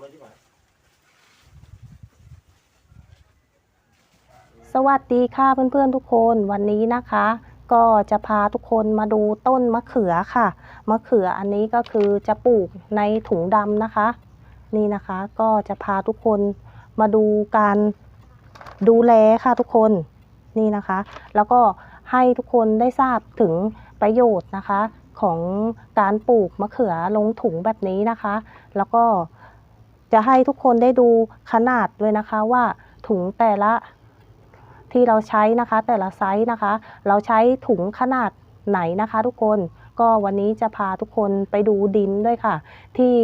เลยที่ไหนสวัสดีค่ะเพื่อนๆทุกคนวันนี้นะคะ ก็จะพาทุกคนมาดูต้นมะเขือค่ะ มะเขืออันนี้ก็คือจะปลูกในถุงดำนะคะ นี่นะคะก็จะพาทุกคนมาดูการดูแลค่ะทุกคนนี่นะคะ แล้วก็ให้ทุกคนได้ทราบถึงประโยชน์นะคะของการปลูกมะเขือลงถุงแบบนี้นะคะ แล้วก็ จะให้ทุกคนได้ดูขนาดด้วยนะคะว่าถุงแต่ละที่เราใช้นะคะ แต่ละไซส์นะคะ เราใช้ถุงขนาดไหนนะคะ ทุกคนก็วันนี้จะพาทุกคนไปดูดินด้วยค่ะ ที่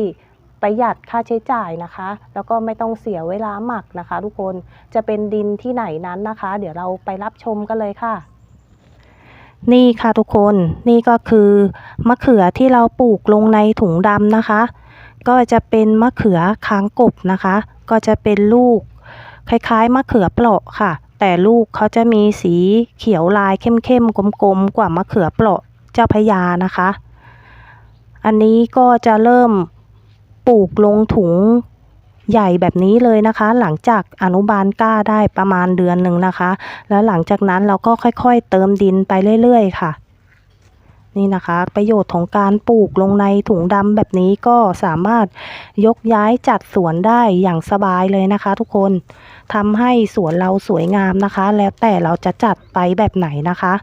ประหยัดค่าใช้จ่ายนะคะ แล้วก็ไม่ต้องเสียเวลาหมักนะคะ ทุกคนจะเป็นดินที่ไหนนั้นนะคะ เดี๋ยวเราไปรับชมกันเลยค่ะ นี่ค่ะทุกคนนี่ก็คือมะเขือที่เราปลูกลงในถุงดำนะคะ ก็จะเป็นมะเขือค้างกบนะคะ ก็จะเป็นลูกคล้ายๆมะเขือเปราะค่ะ แต่ลูกเขาจะมีสีเขียวลายเข้มๆกลมๆกว่ามะเขือเปราะเจ้าพยานะคะ อันนี้ก็จะเริ่มปลูกลงถุงใหญ่แบบนี้เลยนะคะ หลังจากอนุบาลกล้าได้ประมาณเดือนหนึ่งนะคะ แล้วหลังจากนั้นเราก็ค่อยๆเติมดินไปเรื่อยๆค่ะ นี่นะคะ ประโยชน์ของการปลูกลงในถุงดำแบบนี้ก็สามารถยกย้ายจัดสวนได้อย่างสบายเลยนะคะ ทุกคนทำให้สวนเราสวยงามนะคะ แล้วแต่เราจะจัดไปแบบไหนนะคะ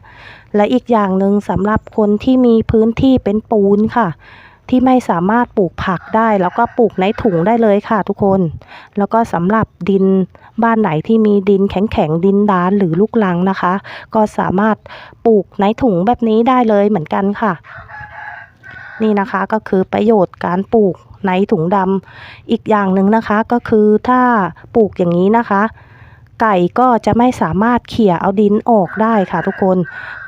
และอีกอย่างหนึ่งสำหรับคนที่มีพื้นที่เป็นปูนค่ะ ที่ไม่สามารถปลูกผักได้ แล้วก็ปลูกในถุงได้เลยค่ะทุกคน แล้วก็สำหรับดินบ้านไหนที่มีดินแข็งๆดินดานหรือลูกลังนะคะ ก็สามารถปลูกในถุงแบบนี้ได้เลยเหมือนกันค่ะ นี่นะคะก็คือประโยชน์การปลูกในถุงดำอีกอย่างหนึ่งนะคะก็คือถ้าปลูกอย่างนี้นะคะไก่ก็จะไม่สามารถเขี่ยเอาดินออกได้ค่ะทุกคน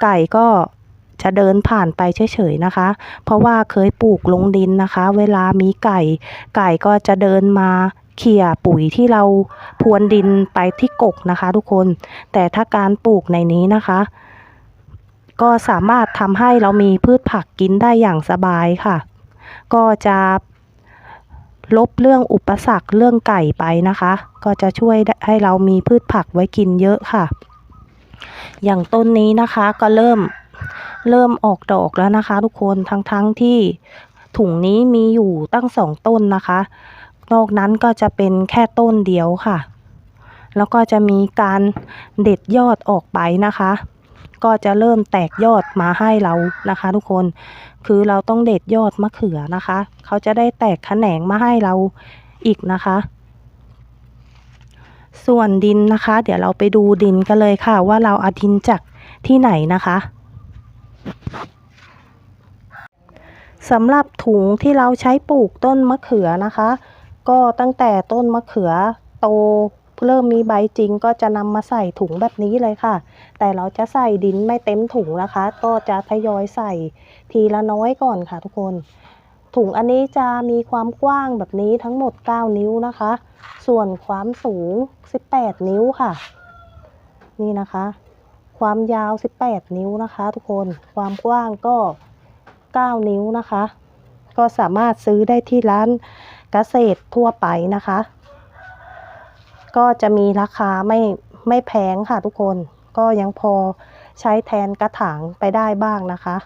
ไก่ก็ จะเดินผ่านไปเฉยๆนะคะ เพราะว่าเคยปลูกลงดินนะคะ เวลามีไก่ ไก่ก็จะเดินมาเขี่ยปุ๋ยที่เราพรวนดินไปที่กกนะคะ ทุกคน แต่ถ้าการปลูกในนี้นะคะ ก็สามารถทำให้เรามีพืชผักกินได้อย่างสบายค่ะ ก็จะลบเรื่องอุปสรรคเรื่องไก่ไปนะคะ ก็จะช่วยให้เรามีพืชผักไว้กินเยอะค่ะ อย่างต้นนี้นะคะก็เริ่ม เริ่มออกดอกแล้วนะคะ ทุกคนทั้งๆทที่ถุงนี้มีอยู่ตั้งสองต้นนะคะ นอกนั้นก็จะเป็นแค่ต้นเดียวค่ะ แล้วก็จะมีการเด็ดยอดออกไปนะคะ ก็จะเริ่มแตกยอดมาให้เรานะคะ ทุกคน คือเราต้องเด็ดยอดมะเขือนะคะ เขาจะได้แตกแขนงมาให้เราอีกนะคะ ส่วนดินนะคะ เดี๋ยวเราไปดูดินกันเลยค่ะ ว่าเราเอาดินจากที่ไหนนะคะ สำหรับถุงที่เราใช้ปลูกต้นมะเขือนะคะ ก็ตั้งแต่ต้นมะเขือโตเริ่มมีใบจริงก็จะนำมาใส่ถุงแบบนี้เลยค่ะ แต่เราจะใส่ดินไม่เต็มถุงนะคะ ก็จะทยอยใส่ทีละน้อยก่อนค่ะทุกคน ถุงอันนี้จะมีความกว้างแบบนี้ทั้งหมด 9 นิ้วนะคะ ส่วนความสูง 18 นิ้วค่ะ นี่นะคะ ความยาว 18 นิ้วนะคะ ทุกคน ความกว้างก็ 9 นิ้วนะคะ ก็สามารถซื้อได้ที่ร้านเกษตรทั่วไปนะคะ ก็จะมีราคาไม่ไม่แพงค่ะทุกคน ก็ยังพอใช้แทนกระถางไปได้บ้างนะคะ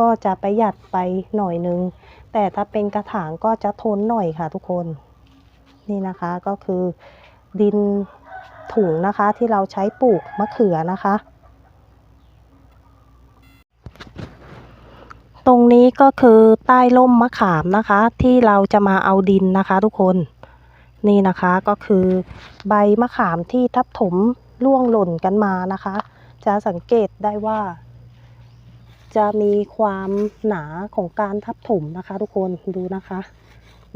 ก็จะประหยัดไปหน่อยนึง แต่ถ้าเป็นกระถางก็จะทนหน่อยค่ะทุกคน นี่นะคะก็คือดิน ถุงนะคะ ที่เราใช้ปลูกมะเขือนะคะ ตรงนี้ก็คือใต้ร่มมะขามนะคะ ที่เราจะมาเอาดินนะคะ ทุกคนนี่นะคะก็คือใบมะขามที่ทับถมร่วงหล่นกันมานะคะ จะสังเกตได้ว่า จะมีความหนาของการทับถมนะคะ ทุกคนดูนะคะ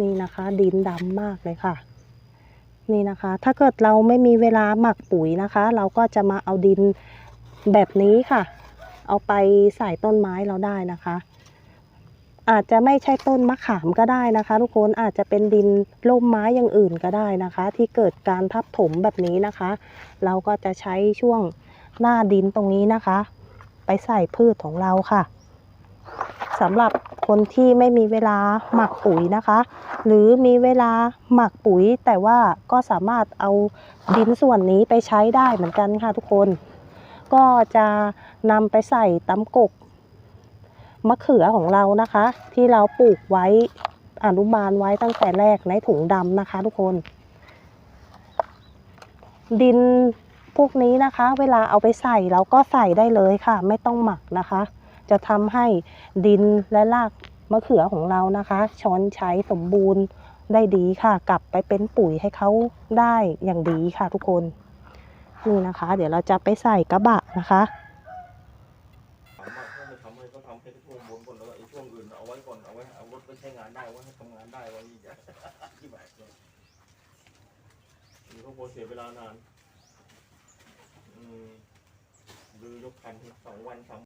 นี่นะคะ ดินดำมากเลยค่ะ นี่นะคะ ถ้าเกิดเราไม่มีเวลาหมักปุ๋ยนะคะ เราก็จะมาเอาดินแบบนี้ค่ะ เอาไปใส่ต้นไม้เราได้นะคะ อาจจะไม่ใช่ต้นมะขามก็ได้นะคะ ทุกคนอาจจะเป็นดินร่มไม้อย่างอื่นก็ได้นะคะ ที่เกิดการทับถมแบบนี้นะคะ เราก็จะใช้ช่วงหน้าดินตรงนี้นะคะ ไปใส่พืชของเราค่ะสำหรับ คนที่ไม่มีเวลาหมักปุ๋ยนะคะ หรือมีเวลาหมักปุ๋ย แต่ว่าก็สามารถเอาดินส่วนนี้ไปใช้ได้เหมือนกันค่ะทุกคน ก็จะนำไปใส่ตำกกมะเขือของเรานะคะ ที่เราปลูกไว้อนุบาลไว้ตั้งแต่แรกในถุงดำนะคะ ทุกคน ดินพวกนี้นะคะ เวลาเอาไปใส่เราก็ใส่ได้เลยค่ะ ไม่ต้องหมักนะคะ จะทำให้ดินและรากมะเขือของเรานะคะ ช้อนใช้สมบูรณ์ได้ดีค่ะ กลับไปเป็นปุ๋ยให้เขาได้อย่างดีค่ะทุกคนนี่นะคะ เดี๋ยวเราจะไปใส่กระบะนะคะข้าจะทำให้ก็ทำให้ช่วงบนแล้วก็ช่วงอื่นเอาไว้ก่อนเอาไว้เอารถไปใช้งานได้ไว้ทำงานได้ไว้อีกอย่างที่แบบเนี่ยมีข้าวโพดเสียเวลานาน อืมดูยกคันสองวันสาม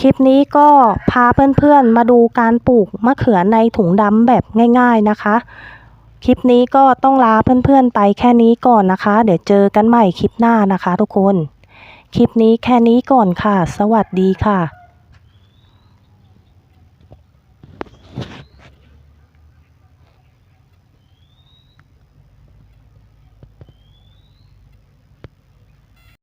คลิปนี้ก็พาเพื่อนๆมาดูการปลูกมะเขือในถุงดำแบบง่ายๆนะคะ คลิปนี้ก็ต้องลาเพื่อนๆไปแค่นี้ก่อนนะคะ เดี๋ยวเจอกันใหม่คลิปหน้านะคะทุกคน คลิปนี้แค่นี้ก่อนค่ะ สวัสดีค่ะ